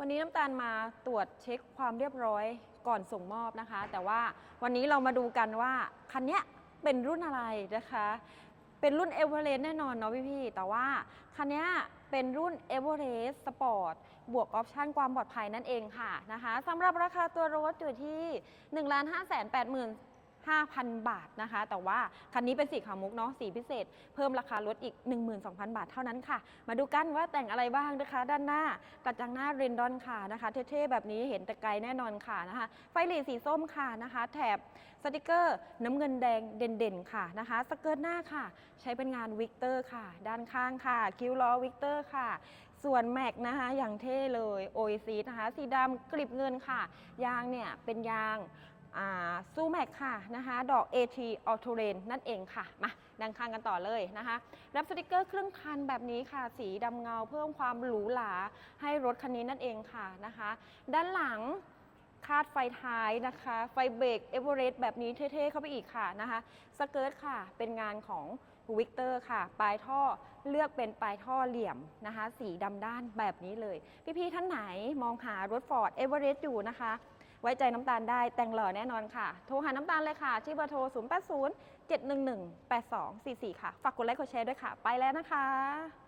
วันนี้น้ำตาลมาตรวจเช็คความเรียบร้อยก่อนส่งมอบนะคะ แต่ว่าวันนี้เรามาดูกันว่าคันนี้เป็นรุ่นอะไรนะคะ เป็นรุ่น e v e r e s t แน่นอนเนาะพี่ๆแต่ว่าคันนี้เป็นรุ่น e v e r e s t Sport บวกออปชั่นความปลอดภัยนั่นเองค่ะนะคะสำหรับราคาตัวรถอยู่ที่ 1 5 8 0 0 0 5,000 บาทนะคะ แต่ว่าคันนี้เป็นสีขาวมุกเนาะสีพิเศษ เพิ่มราคารถอีก 12,000 บาทเท่านั้นค่ะ มาดูกันว่าแต่งอะไรบ้างนะคะ ด้านหน้ากระจังหน้าเรนดอนค่ะนะคะ เท่ๆแบบนี้เห็นแต่ไกลแน่นอนค่ะนะคะ ไฟหลีสีส้มค่ะนะคะ แถบสติกเกอร์น้ำเงินแดงเด่นๆค่ะนะคะ สเกิร์ตหน้าค่ะ ใช้เป็นงานวิกเตอร์ค่ะ ด้านข้างค่ะ คิ้วล้อวิกเตอร์ค่ะส่วนแม็กนะคะอย่างเท่เลยโอซีนะคะ สีดำกลิบเงินค่ะ ยางเนี่ยเป็นยาง ซูแม็กค่ะนะคะ ดอก AT a u t o r a n นั่นเองค่ะ มาดังข้างกันต่อเลยนะคะ รับสติกเกอร์เครื่องคันแบบนี้ค่ะ สีดำเงาเพิ่มความหรูหราให้รถคันนี้นั่นเองค่ะนะคะ ด้านหลังคาดไฟท้ายนะคะ ไฟเบรกเอเวอเรสต์แบบนี้เท่ๆ เข้าไปอีกค่ะนะคะสเกิร์ตค่ะ เป็นงานของวิกเตอร์ค่ะ ปลายท่อเลือกเป็นปลายท่อเหลี่ยมนะคะ สีดำด้านแบบนี้เลย พี่ๆท่านไหนมองหารถ Ford e v e r e s t อยู่นะคะ ไว้ใจน้ำตาลได้แต่งหล่อแน่นอนค่ะ โทรหาน้ำตาลเลยค่ะ ที่เบอร์โทร 0 8 0 7 1 1 8 2 4 4 ค่ะ ฝากกดไลค์กดแชร์ด้วยค่ะ ไปแล้วนะคะ